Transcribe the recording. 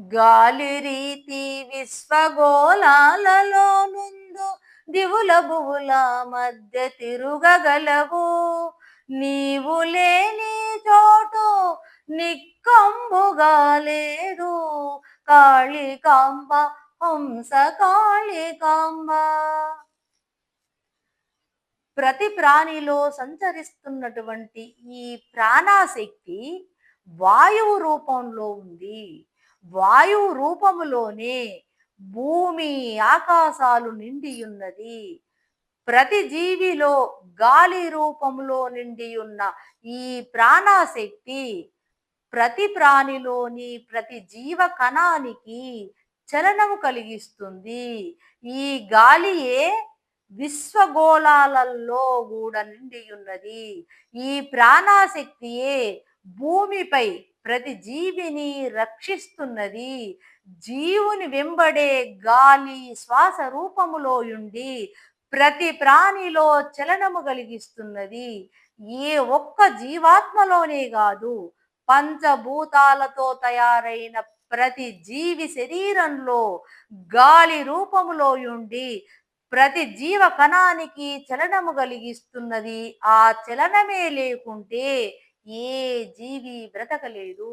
గాలి రీతి విశ్వగోళాలలో ముందు దివుల భువుల మధ్య తిరుగగలవు. నీవు లేని చోటు నిక్కంబుగా లేదు. కాళికాంబ హంస కాళికాంబ. ప్రతి ప్రాణిలో సంచరిస్తున్నటువంటి ఈ ప్రాణాశక్తి వాయువు రూపంలో ఉంది. వాయువు రూపములోనే భూమి ఆకాశాలు నిండి ఉన్నది ప్రతి జీవిలో గాలి రూపంలో నిండి ఉన్న ఈ ప్రాణాశక్తి ప్రతి ప్రాణిలోని ప్రతి జీవ కణానికి చలనము కలిగిస్తుంది. ఈ గాలియే విశ్వగోళాలలో కూడా నిండి ఉన్నది ఈ ప్రాణాశక్తియే భూమిపై ప్రతి జీవిని రక్షిస్తున్నది జీవుని వెంబడే గాలి శ్వాస రూపములో ఉండి ప్రతి ప్రాణిలో చలనము కలిగిస్తున్నది. ఏ ఒక్క జీవాత్మలోనే కాదు పంచభూతాలతో తయారైన ప్రతి జీవి శరీరంలో గాలి రూపములో ఉండి ప్రతి జీవ కణానికి చలనము కలిగిస్తున్నది. ఆ చలనమే లేకుంటే ఏ జీవి బ్రతకలేదు.